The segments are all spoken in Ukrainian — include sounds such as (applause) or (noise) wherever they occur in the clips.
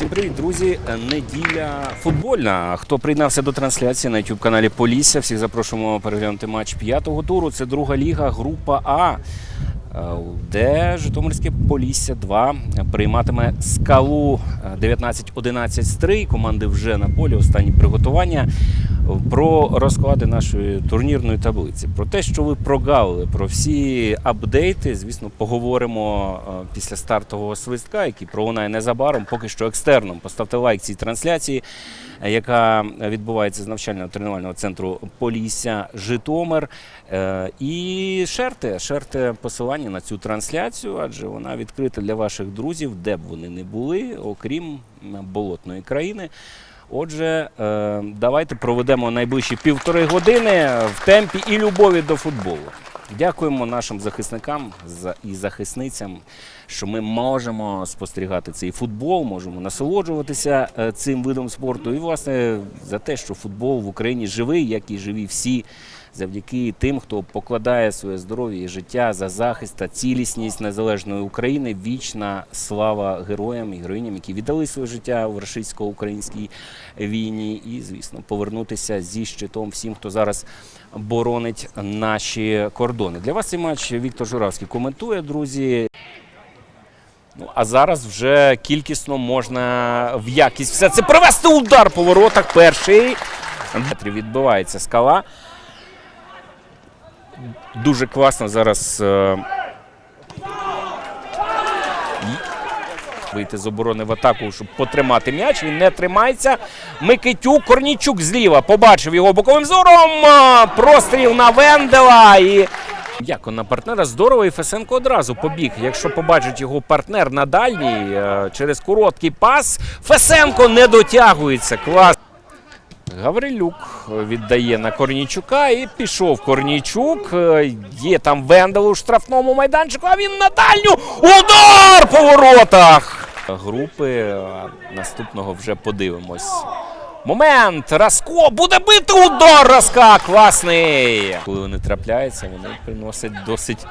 Всім привіт, друзі! Неділя футбольна. Хто приєднався до трансляції на youtube каналі Полісся, всіх запрошуємо переглянути матч п'ятого туру. Це друга ліга, група А, е, де Житомирське Полісся 2 прийматиме скалу е, 19-11 стрий. Команди вже на полі. Останні приготування. Про розклади нашої турнірної таблиці, про те, що ви прогавили, про всі апдейти, звісно, поговоримо е, після стартового свистка, який пролунає незабаром. Поки що екстерном. Поставте лайк цій трансляції, е, яка відбувається з навчально-тренувального центру Полісся Житомир. Е, І шерте, шерте посилання на цю трансляцію, адже вона відкрита для ваших друзів, де б вони не були, окрім болотної країни. Отже, е, давайте проведемо найближчі півтори години в темпі і любові до футболу. Дякуємо нашим захисникам за- і захисницям, що ми можемо спостерігати цей футбол, можемо насолоджуватися е, цим видом спорту. І, власне, за те, що футбол в Україні живий, як і живі всі, завдяки тим, хто покладає своє здоров'я і життя за захист та цілісність незалежної України. Вічна слава героям і героїням, які віддали своє життя в рашистсько-українській війні, і, звісно, повернутися зі щитом всім, хто зараз боронить наші кордони. Для вас цей матч Віктор Журавський коментує, друзі. Ну, а зараз вже кількісно можна в якість все це привести удар по воротах. Перший відбивається скала. Дуже класно зараз. е, Вийти з оборони в атаку, щоб потримати м'яч. Він не тримається. Микитюк, Корнічук зліва. Побачив його боковим зором. Простріл на Вендела. І Яко на партнера здорово, і Фесенко одразу побіг. Якщо побачить його партнер на дальній е, через короткий пас, Фесенко не дотягується. Клас. Гаврилюк віддає на Корнійчука і пішов Корнійчук. Е, Є там Вендел у штрафному майданчику, а він на дальню. Удар по воротах! Групи наступного вже подивимось. Момент! Раско буде бити удар Раска! Класний! Коли вони трапляються, вони приносять досить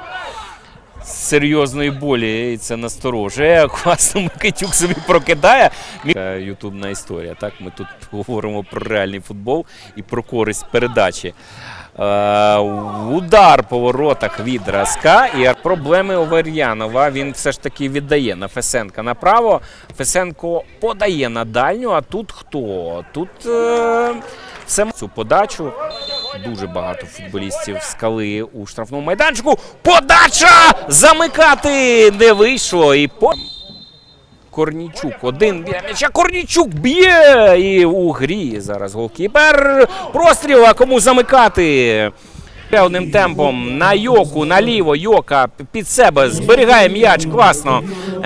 серйозної болі, і це насторожує. (laughs) Класно Микитюк собі прокидає. Е, Ютубна історія. Так, ми тут говоримо про реальний футбол і про користь передачі. Е, удар по воротах від Раска і проблеми у Вар'янова. Він все ж таки віддає на Фесенка направо. Фесенко подає на дальню. А тут хто? Тут е, все цю подачу. Дуже багато футболістів скали у штрафному майданчику. Подача! Замикати не вийшло. І по... Корнічук. Один біля м'яча. Корнічук б'є. І у грі зараз голкіпер. Простріл, а кому замикати? Певним темпом на Йоку, наліво. Йока під себе зберігає м'яч. Класно.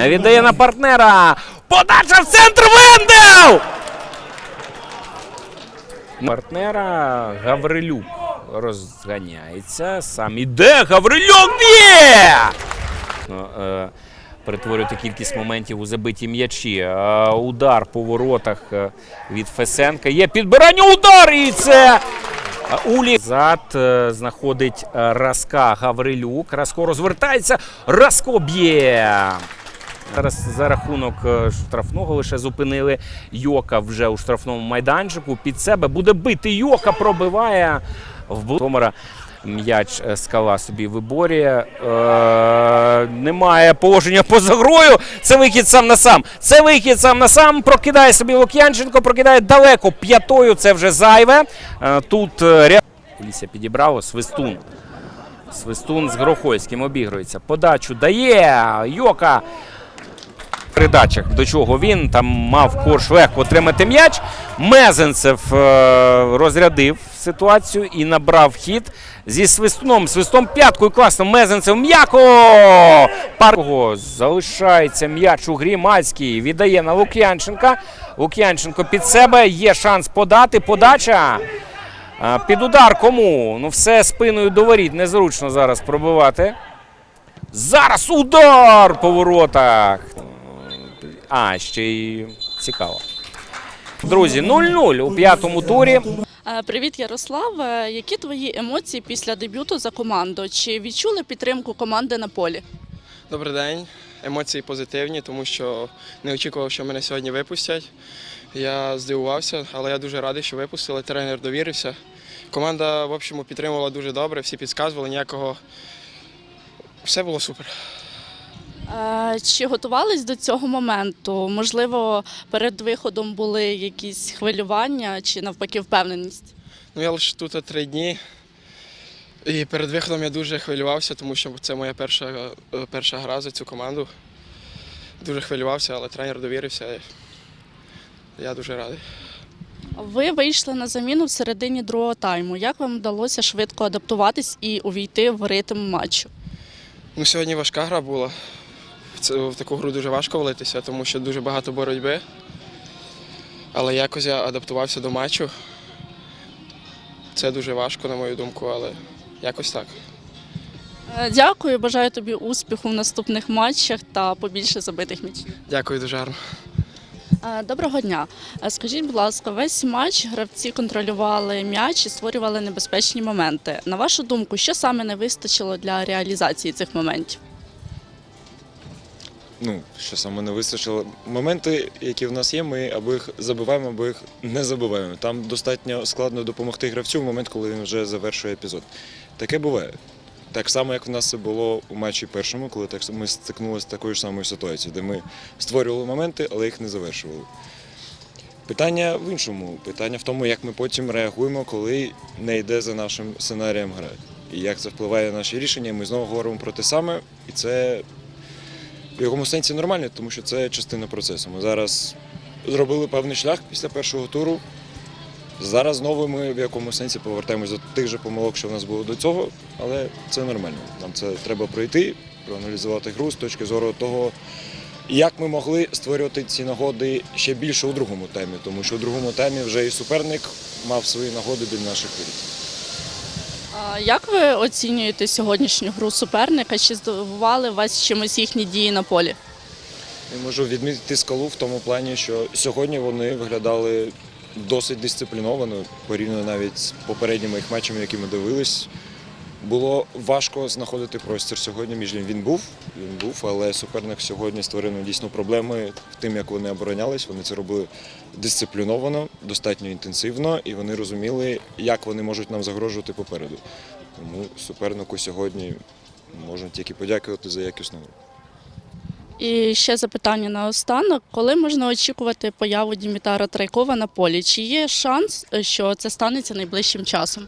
Віддає на партнера. Подача в центр Вендел! Партнера Гаврилюк розганяється. Сам іде. Гаврилюк б'є! Ну, е, перетворювати кількість моментів у забиті м'ячі. Е, удар по воротах е, від Фесенка. Є підбирання удар і це. Улі зад знаходить Раска Гаврилюк. Раско розвертається. Раско б'є. Зараз за рахунок е, штрафного лише зупинили Йока вже у штрафному майданчику. Під себе буде бити Йока, пробиває в Бутомера. М'яч е, скала собі виборює. Е, немає положення поза грою. Це вихід сам на сам. Це вихід сам на сам. Прокидає собі Лук'янченко, прокидає далеко п'ятою. Це вже зайве. Е, тут е, ря... Ліся підібрало свистун. Свистун з Грохольським обігрується. Подачу дає. Йока передачах, до чого він там мав корш легко отримати м'яч. Мезенцев е, розрядив ситуацію і набрав хід зі свистуном. Свистом п'яткою класно. Мезенцев м'яко. Паркого залишається м'яч у грі. Мальський віддає на Лук'янченка. Лук'янченко під себе. Є шанс подати. Подача. Е, Під удар кому? Ну все спиною до воріт. Незручно зараз пробивати. Зараз удар по воротах. А, ще й цікаво. Друзі, 0-0 у п'ятому турі. Е, Привіт, Ярослав. Е, Які твої емоції після дебюту за команду? Чи відчули підтримку команди на полі? Добрий день. Емоції позитивні, тому що не очікував, що мене сьогодні випустять. Я здивувався, але я дуже радий, що випустили. Тренер довірився. Команда, в общому, підтримувала дуже добре, всі підказували, ніякого. Все було супер. Е, Чи готувались до цього моменту? Можливо, перед виходом були якісь хвилювання чи навпаки впевненість? Ну, я лише тут три дні. І перед виходом я дуже хвилювався, тому що це моя перша, е, перша гра за цю команду. Дуже хвилювався, але тренер довірився. Я дуже радий. Ви вийшли на заміну в середині другого тайму. Як вам вдалося швидко адаптуватись і увійти в ритм матчу? Ну, сьогодні важка гра була. В В таку гру дуже важко влитися, тому що дуже багато боротьби. Але якось я адаптувався до матчу. Це дуже важко, на мою думку, але якось так. Е, Дякую, бажаю тобі успіху в наступних матчах та побільше забитих м'ячів. Дякую дуже гарно. Е, Доброго дня. Е, Скажіть, будь ласка, весь матч гравці контролювали м'яч і створювали небезпечні моменти. На вашу думку, що саме не вистачило для реалізації цих моментів? Ну, що саме не вистачило. Моменти, які в нас є, ми або їх забиваємо, або їх не забиваємо. Там достатньо складно допомогти гравцю в момент, коли він вже завершує епізод. Таке буває. Так само, як в нас це було у матчі першому, коли так ми стикнулися з такою ж самою ситуацією, де ми створювали моменти, але їх не завершували. Питання в іншому. Питання в тому, як ми потім реагуємо, коли не йде за нашим сценарієм гра. І як це впливає на наші рішення. Ми знову говоримо про те саме, і це в якому сенсі нормально, тому що це частина процесу. Ми зараз зробили певний шлях після першого туру. Зараз знову ми в якому сенсі повертаємось до тих же помилок, що в нас було до цього, але це нормально. Нам це треба пройти, проаналізувати гру з точки зору того, як ми могли створювати ці нагоди ще більше у другому таймі, тому що у другому таймі вже і суперник мав свої нагоди біля наших воріт. Як ви оцінюєте сьогоднішню гру суперника? Чи здивували вас чимось їхні дії на полі? Я можу відмітити скалу в тому плані, що сьогодні вони виглядали досить дисципліновано, порівняно навіть з попередніми їх матчами, які ми дивились. Було важко знаходити простір сьогодні. Між ним він був, він був, але суперник сьогодні створив нам дійсно проблеми тим, як вони оборонялись. Вони це робили дисципліновано, достатньо інтенсивно, і вони розуміли, як вони можуть нам загрожувати попереду. Тому супернику сьогодні можна тільки подякувати за якісну гру. І ще запитання на останок. Коли можна очікувати появу Дімітара Трайкова на полі? Чи є шанс, що це станеться найближчим часом?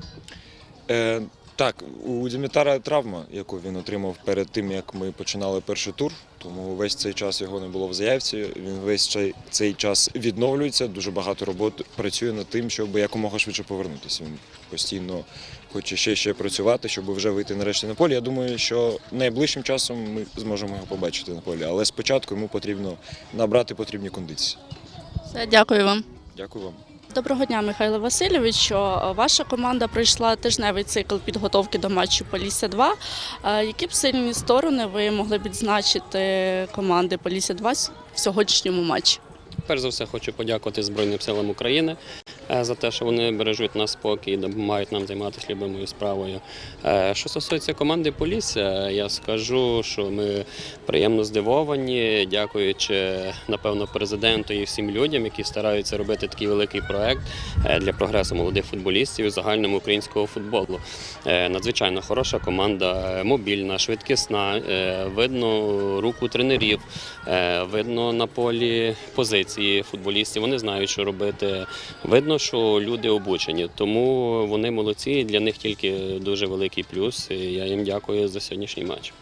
Е, так, у Дімітара травма, яку він отримав перед тим, як ми починали перший тур. Тому весь цей час його не було в заявці. Він весь цей, цей час відновлюється. Дуже багато роботи працює над тим, щоб якомога швидше повернутися. Він постійно хоче ще ще працювати, щоб вже вийти нарешті на полі. Я думаю, що найближчим часом ми зможемо його побачити на полі. Але спочатку йому потрібно набрати потрібні кондиції. Все, дякую вам. Дякую вам. Доброго дня, Михайло Васильовичу. Ваша команда пройшла тижневий цикл підготовки до матчу Полісся 2. Е, Які б сильні сторони ви могли б відзначити команди Полісся 2 в сьогоднішньому матчі? Перш за все, хочу подякувати Збройним силам України за те, що вони бережуть нас спокій допомагають нам займатися любимою справою. Е, Що стосується команди Полісся, я скажу, що ми приємно здивовані, дякуючи напевно президенту і всім людям, які стараються робити такий великий проект е, для прогресу молодих футболістів і загальному українського футболу. Е, Надзвичайно хороша команда, е, мобільна, швидкісна. е, Видно руку тренерів, е, видно на полі позиції футболістів. Вони знають, що робити. Видно, що люди обучені, тому вони молодці. Для них тільки дуже великий плюс. І я їм дякую за сьогоднішній матч.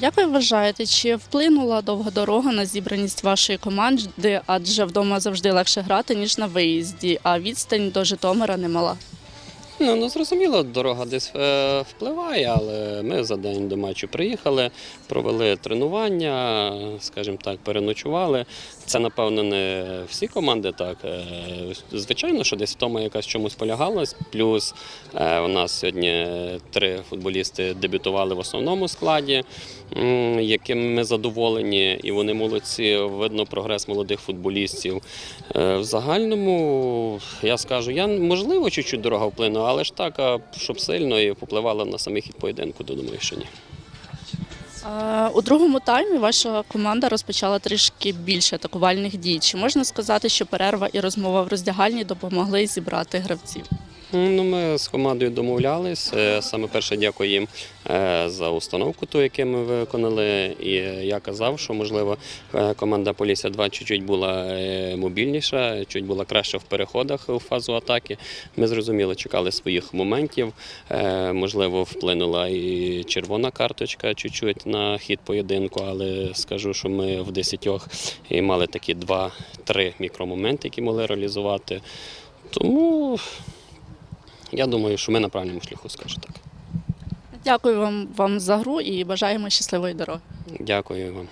Як ви вважаєте, чи вплинула довга дорога на зібраність вашої команди? Адже вдома завжди легше грати, ніж на виїзді, а відстань до Житомира немала. Ну, ну зрозуміло, дорога десь е, впливає, але ми за день до матчу приїхали, провели тренування, скажімо так, переночували. Це, напевно, не всі команди так. Е, звичайно, що десь втома якась чомусь полягалась. Плюс е, у нас сьогодні три футболісти дебютували в основному складі, яким ми задоволені, і вони молодці. Видно прогрес молодих футболістів. Е, В загальному я скажу, я можливо чуть-чуть дорога вплинула, але ж так, щоб сильно і попливала на самий хід поєдинку, то думаю, що ні. У другому таймі ваша команда розпочала трішки більше атакувальних дій. Чи можна сказати, що перерва і розмова в роздягальні допомогли зібрати гравців? Ну, ми з командою домовлялись. Е, Саме перше дякую їм е, за установку, ту, яку ми виконали. І я казав, що можливо е, команда Полісся 2 чуть-чуть була мобільніша, чуть була краще в переходах у фазу атаки. Ми зрозуміло, чекали своїх моментів. Можливо, вплинула і червона карточка чуть-чуть на хід поєдинку, але скажу, що ми в десятьох і мали такі два-три мікромоменти, які могли реалізувати. Тому я думаю, що ми на правильному шляху, скажу так. Дякую вам, вам за гру і бажаємо щасливої дороги. Дякую вам.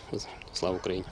Слава Україні!